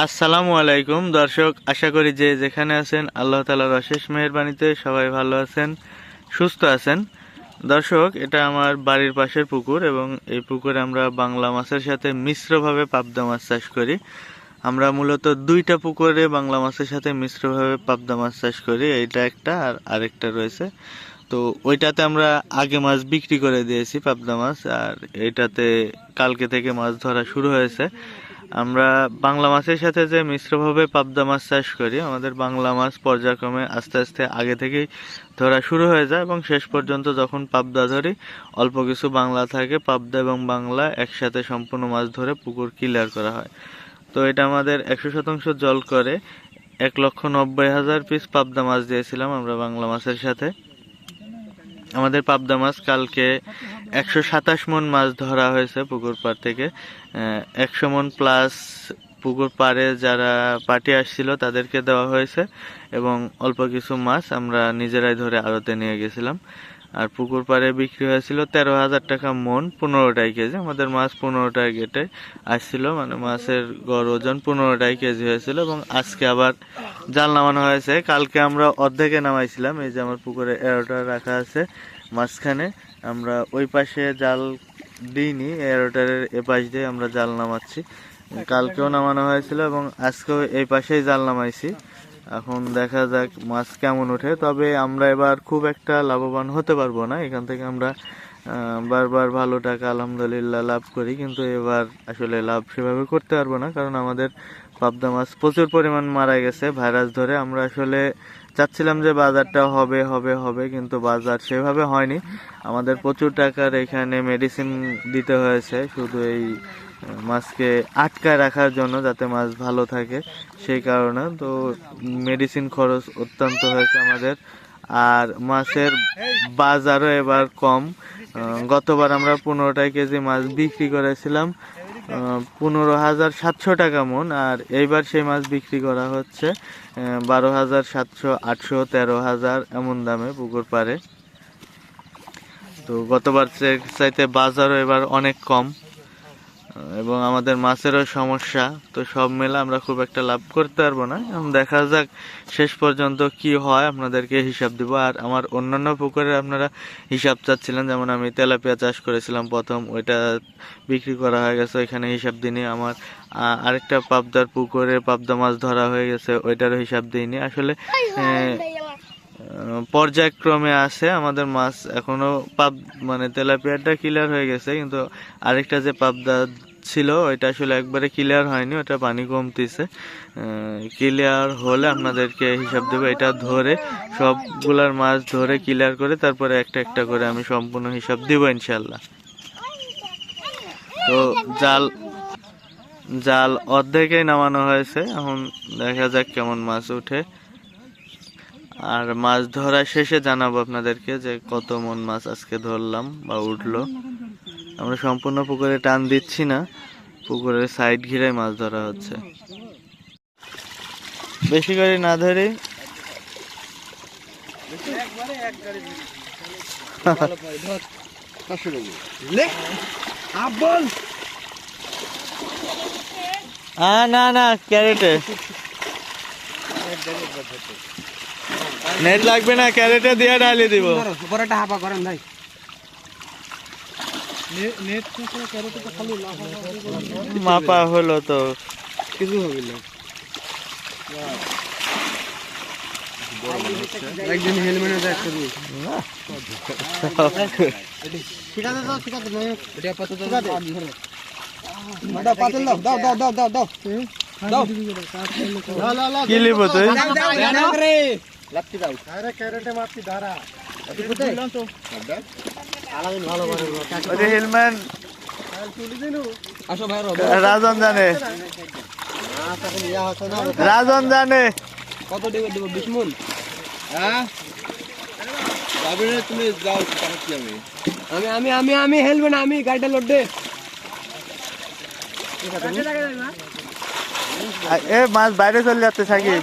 আসসালামু আলাইকুম, দর্শক, আশা করি যে যেখানে আছেন, আল্লাহ তালার অশেষ মেহরবানিতে সবাই ভালো আছেন, সুস্থ আছেন। দর্শক, এটা আমার বাড়ির পাশের পুকুর এবং এই পুকুরে আমরা বাংলা মাছের সাথে মিশ্রভাবে পাবদা মাছ চাষ করি। আমরা মূলত দুইটা পুকুরে বাংলা মাছের সাথে মিশ্রভাবে পাবদা মাছ চাষ করি, এইটা একটা আর আরেকটা রয়েছে। তো ওইটাতে আমরা আগে মাছ বিক্রি করে দিয়েছি পাবদা মাছ, আর এটাতে কালকে থেকে মাছ ধরা শুরু হয়েছে। আমরা বাংলা মাছের সাথে যে মিশ্রভাবে পাবদা মাছ চাষ করি, আমাদের বাংলা মাছ পর্যায়ক্রমে আস্তে আস্তে আগে থেকেই ধরা শুরু হয়ে যায় এবং শেষ পর্যন্ত যখন পাবদা ধরি, অল্প কিছু বাংলা থাকে, পাবদা এবং বাংলা একসাথে সম্পূর্ণ মাছ ধরে পুকুর ক্লিয়ার করা হয়। তো এটা আমাদের একশো শতাংশ জল করে, এক লক্ষ নব্বই হাজার পিস পাবদা মাছ দিয়েছিলাম আমরা বাংলা মাছের সাথে। আমাদের পাবদা মাছ কালকে একশো সাতাশ মন মাছ ধরা হয়েছে পুকুর পাড় থেকে। একশো মন প্লাস পুকুর পাড়ে যারা পার্টি আসছিল তাদেরকে দেওয়া হয়েছে এবং অল্প কিছু মাছ আমরা নিজেরাই ধরে আড়তে নিয়ে গেছিলাম। আর পুকুর পাড়ে বিক্রি হয়েছিল তেরো হাজার টাকা মন, পনেরোটাই কেজি। আমাদের মাছ পনেরোটাই গেটে আসছিল মানে মাছের গড় ওজন পনেরোটাই কেজি হয়েছিল এবং আজকে আবার জাল নামানো হয়েছে। কালকে আমরা অর্ধেকে নামাইছিলাম, এই যে আমার পুকুরে এরোটা রাখা আছে মাঝখানে। আমরা ওই পাশে জাল দিইনি এরোটারের এ পাশ দিয়ে আমরা জাল নামাচ্ছি। কালকেও নামানো হয়েছিল এবং আজকেও এই পাশেই জাল নামাইছি। এখন দেখা যাক মাছ কেমন ওঠে। তবে আমরা এবার খুব একটা লাভবান হতে পারব না। এখান থেকে আমরা বারবার ভালো টাকা আলহামদুলিল্লাহ লাভ করি, কিন্তু এবার আসলে লাভ সেভাবে করতে পারব না, কারণ আমাদের পাবদা মাছ প্রচুর পরিমাণ মারা গেছে ভাইরাস ধরে। আমরা আসলে চাচ্ছিলাম যে বাজারটা হবে হবে হবে, কিন্তু বাজার সেভাবে হয়নি। আমাদের প্রচুর টাকার এখানে মেডিসিন দিতে হয়েছে, শুধু এই মাছকে আটকায় রাখার জন্য যাতে মাছ ভালো থাকে, সেই কারণে। তো মেডিসিন খরচ অত্যন্ত হয়েছে আমাদের। আর মাছের বাজারও এবার কম। গতবার আমরা পনেরোটাই কেজি মাছ বিক্রি করেছিলাম। পনেরো হাজার সাতশো টাকা মন, আর এইবার সেই মাছ বিক্রি করা হচ্ছে বারো হাজার সাতশো আটশো তেরো হাজার এমন দামে পুকুর পাড়ে। তো গতবার চাইতে বাজারও এবার অনেক কম। এবং আমাদের মাছেরও সমস্যা, তো সব মিলে আমরা খুব একটা লাভ করতে পারব না। এখন দেখা যাক শেষ পর্যন্ত কি হয়, আপনাদেরকে হিসাব দিব। আর আমার অন্যান্য পুকুরে আপনারা হিসাব চাচ্ছিলেন, যেমন আমি তেলাপিয়া চাষ করেছিলাম প্রথম, ওইটা বিক্রি করা হয়ে গেছে, ওইখানে হিসাব দিইনি। আমার আরেকটা পাবদার পুকুরে পাবদা মাছ ধরা হয়ে গেছে, ওইটারও হিসাব দিইনি। আসলে পর্যায়ক্রমে আছে, আমাদের মাছ এখনও পাব মানে তেলাপিয়াটা ক্লিয়ার হয়ে গেছে, কিন্তু আরেকটা যে পাবদা ছিল, ওইটা আসলে একবারে ক্লিয়ার হয়নি, ওটা পানি কমতিছে। ক্লিয়ার হলে আপনাদেরকে হিসাব দেবো, এটা ধরে সবগুলার মাছ ধরে ক্লিয়ার করে তারপরে একটা একটা করে আমি সম্পূর্ণ হিসাব দিব ইনশাল্লাহ তো জাল জাল অর্ধেকেই নামানো হয়েছে, এখন দেখা যাক কেমন মাছ ওঠে আর মাছ ধরা শেষে জানাব আপনাদেরকে যে কত মন মাছ আজকে ধরলাম বা উঠল। আমরা সম্পূর্ণ পুকুরে টান দিচ্ছি না, পুকুরের সাইড ঘিরে মাছ ধরা হচ্ছে। বেশি করে না ধরে। না না, ক্যারেটে। নেট লাগবে না ক্যারেটে দিয়ে ডালি দিব উপরেটা হাপা করেন ভাই মাপা হলো তো কিছু হবে না একদিন হেলমেট দেখ করবি ঠিক আছে দাও ঠিক আছে এটা পাতা দাও দাও পাতল দাও দাও দাও দাও দাও দাও দাও লাও লাও লাও কি লিব তুই দাও লাত্তি দাও। আরে ক্যারেটে মারতি ধারা ভালো করে ওরে হেলমেট আসো ভাই রাজন জানে। রাজন জানে। কত দেব দেব? বিশ মন হ্যাঁ তুমি যাও আমি। আমি আমি আমি আমি হেলমেট আমি গাড়িটা লোড দে। এ মাছ বাইরে চলে যাচ্ছে সাকিব।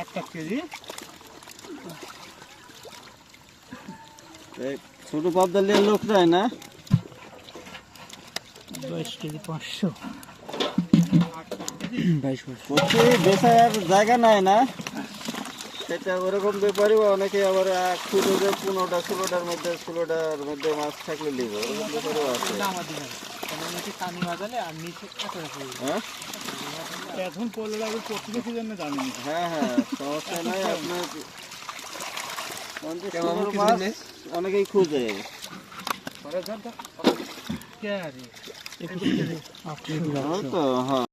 আটটা কেজি। ছোট পাবদা লিয়ার লোক নাই না? বাইশ কেজি পাঁচশো। করছি বেচার জায়গা নাই না? সেটা ওরকম ব্যাপারই অনেকে আবার খুঁজে পনেরোটা ষোলোটার মধ্যে ষোলোটার মধ্যে মাছ থাকলে নিব। ওরকম ব্যাপারও আছে। কানি বাজালে আর নিচে হ্যাঁ? এখন পড়লে লাগবে প্রথমে কি জন্য জানি হ্যাঁ হ্যাঁ সমস্যা নাই আপনার অনেকেই খুঁজে। কে আরে তো হ্যাঁ।